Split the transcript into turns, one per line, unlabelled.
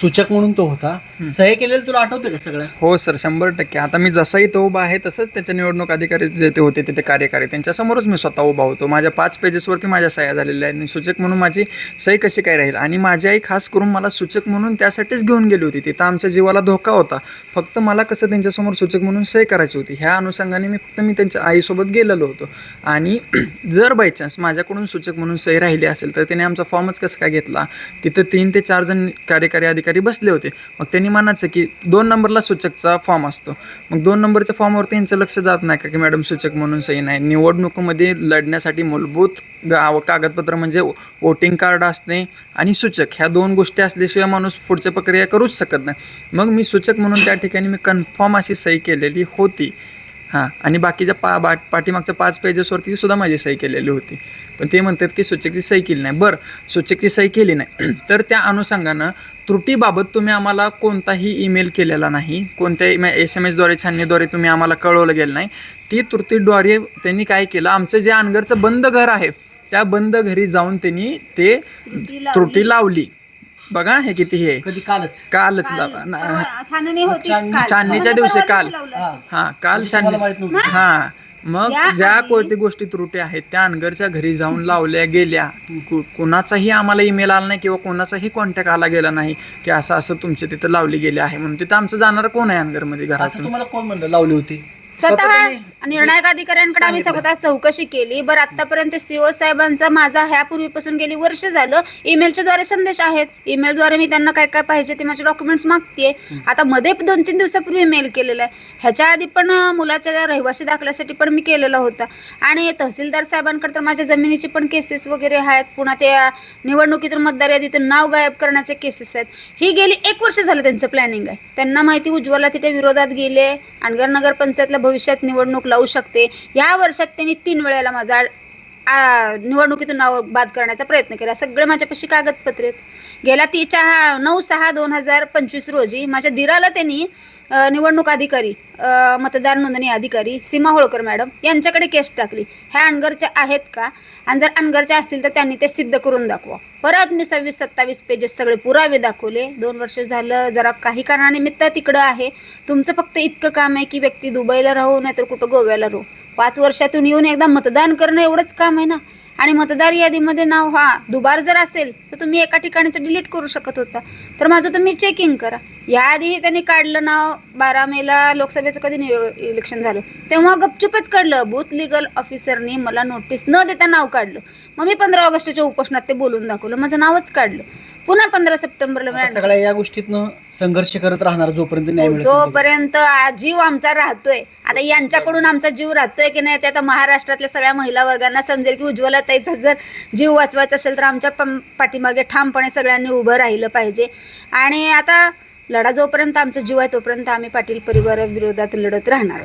सूचक म्हणून तो होता. सह्या केलेलं तुला आठवतं का सगळं?
हो सर शंभर टक्के. आता मी जसाही तो उभा आहे तसंच त्याचे निवडणूक अधिकारी जे ते होते तिथे कार्यकारी. त्यांच्यासमोरच मी स्वतः उभा होतो. माझ्या पाच पेजेसवरती माझ्या सह्या झालेल्या आहेत. आणि सूचक म्हणून माझी सही कशी काय राहील? आणि माझी आई खास करून मला सूचक म्हणून त्यासाठीच घेऊन गेली होती. तिथं आमच्या जीवाला धोका होता. फक्त मला कसं त्यांच्यासमोर सूचक म्हणून सही करायची होती. ह्या अनुषंगाने मी फक्त मी त्यांच्या आईसोबत गेलेलो होतो. आणि जर बाय चान्स माझ्याकडून सूचक म्हणून सही राहिली असेल तर त्याने आमचा फॉर्मच कसं काय घेतला? तिथं तीन ते चार जण कार्यकारी अधिकारी बसले होते. मग त्यांनी म्हणायचं की दोन नंबरला सूचकचा फॉर्म असतो. मग दोन नंबरच्या फॉर्मवरती यांचं लक्ष जात नाही का की मॅडम सूचक म्हणून सही नाही? निवडणुकीमध्ये लढण्यासाठी मूलभूत गा- कागदपत्र म्हणजे वोटिंग कार्ड असणे आणि सूचक ह्या दोन गोष्टी असल्याशिवाय माणूस पुढच्या प्रक्रिया करूच शकत नाही. मग मी सूचक म्हणून त्या ठिकाणी मी कन्फर्म अशी सही केलेली होती. हां आणि बाकीच्या पा बा पाठीमागच्या पाच पेजेसवरती सुद्धा माझी सही केलेली होती. पण ते म्हणतात की सूचकची सही केली नाही. बरं सूचकची सही केली नाही. तर त्या अनुषंगानं त्रुटीबाबत तुम्ही आम्हाला कोणताही ईमेल केलेला नाही. कोणत्याही एस एम एसद्वारे छाननीद्वारे तुम्ही आम्हाला कळवलं गेलं नाही. ती त्रुटीद्वारे त्यांनी काय केलं? आमचं जे अनगरचं बंद घर आहे त्या बंद घरी जाऊन त्यांनी ते त्रुटी लावली. बघा हे किती हे.
कालच.
कालच
छाननी.
छाननीच्या दिवशी काल.
हा.
काल
म्हणजे
छान
तुम्हाला माहीत नव्हतं.
हा. मग ज्या
आधी-
कोणती गोष्टी त्रुटी आहेत त्या अनगरच्या घरी जाऊन लावल्या गेल्या कु- कुणाचाही आम्हाला ईमेल आला नाही किंवा कोणाचाही कॉन्टॅक्ट आला गेला नाही की असं असं तुमचे तिथं लावली गेले आहे म्हणून तिथं आमचं जाणार कोण आहे अनगरमध्ये
असं
घरातून?
तुम्हाला कोण म्हणलं? लावली होती.
स्वतः निर्णायक अधिकाऱ्यांकडे आम्ही स्वतः चौकशी केली. बरं आतापर्यंत सीओ साहेबांचा माझा ह्यापूर्वीपासून गेली वर्ष झालं. ईमेलच्या द्वारे संदेश आहेत. ईमेलद्वारे मी त्यांना काय काय पाहिजे ते माझे डॉक्युमेंट्स मागते आता मध्ये दोन तीन दिवसापूर्वी मेल केलेला आहे. ह्याच्या आधी पण मुलाच्या रहिवासी दाखल्यासाठी पण मी केलेला होता. आणि तहसीलदार साहेबांकडे तर माझ्या जमिनीची पण केसेस वगैरे आहेत. पुन्हा त्या निवडणुकीतून मतदार यादीतून नाव गायब करण्याचे केसेस आहेत. ही गेली एक वर्ष झालं त्यांचं प्लॅनिंग आहे. त्यांना माहिती उज्ज्वला तिथे विरोधात गेले. अनगर नगर पंचायतला भविष्यात निवडणूक लावू शकते. या वर्षात त्यांनी तीन वेळेला माझा निवडणुकीतून नाव बाद करण्याचा प्रयत्न केला. सगळे माझ्यापाशी कागदपत्रे आहेत. गेल्या ती चार नऊ सहा दोन हजार पंचवीस रोजी माझ्या दिराला त्यांनी निवडणूक अधिकारी मतदार नोंदणी अधिकारी सीमा होळकर मॅडम यांच्याकडे केस टाकली. ह्या अनगरच्या आहेत का? आणि जर अनगरच्या असतील तर त्यांनी ते सिद्ध करून दाखवा. परत मी सव्वीस सत्तावीस पेजेस सगळे पुरावे दाखवले. दोन वर्ष झालं जरा काही कारणानिमित्त तिकडं आहे. तुमचं फक्त इतकं काम आहे की व्यक्ती दुबईला राहू नाहीतर कुठं गोव्याला राहू. पाच वर्षातून येऊन एकदा मतदान करणं एवढंच काम आहे ना? आणि मतदार यादीमध्ये नाव हा दुबार जर असेल तर तुम्ही एका ठिकाणीचं डिलीट करू शकत होता. तर माझं तुम्ही चेकिंग करा. याआधीही त्यांनी काढलं नाव बारा मेला लोकसभेचं कधी इलेक्शन झालं. तेव्हा गपचूपच काढलं बूथ लिगल ऑफिसरनी मला नोटीस न देता नाव काढलं. मग मी पंधरा ऑगस्टच्या उपोषणात ते बोलून दाखवलं माझं नावच काढलं. पुन्हा पंधरा सप्टेंबरला मॅडम
सगळ्या या गोष्टीतनं संघर्ष करत राहणार जोपर्यंत न्याय मिळत नाही.
जोपर्यंत आ- जीव आमचा राहतोय. आता यांच्याकडून आमचा जीव राहतोय की नाही ते आता महाराष्ट्रातल्या सगळ्या महिला वर्गांना समजेल की उज्ज्वला ताईचा जर जीव वाचवायचा असेल तर आमच्या पाठीमागे ठामपणे सगळ्यांनी उभं राहिलं पाहिजे. आणि आता लढा जोपर्यंत आमचा जीव आहे तोपर्यंत आम्ही पाटील परिवाराविरोधात लढत राहणार.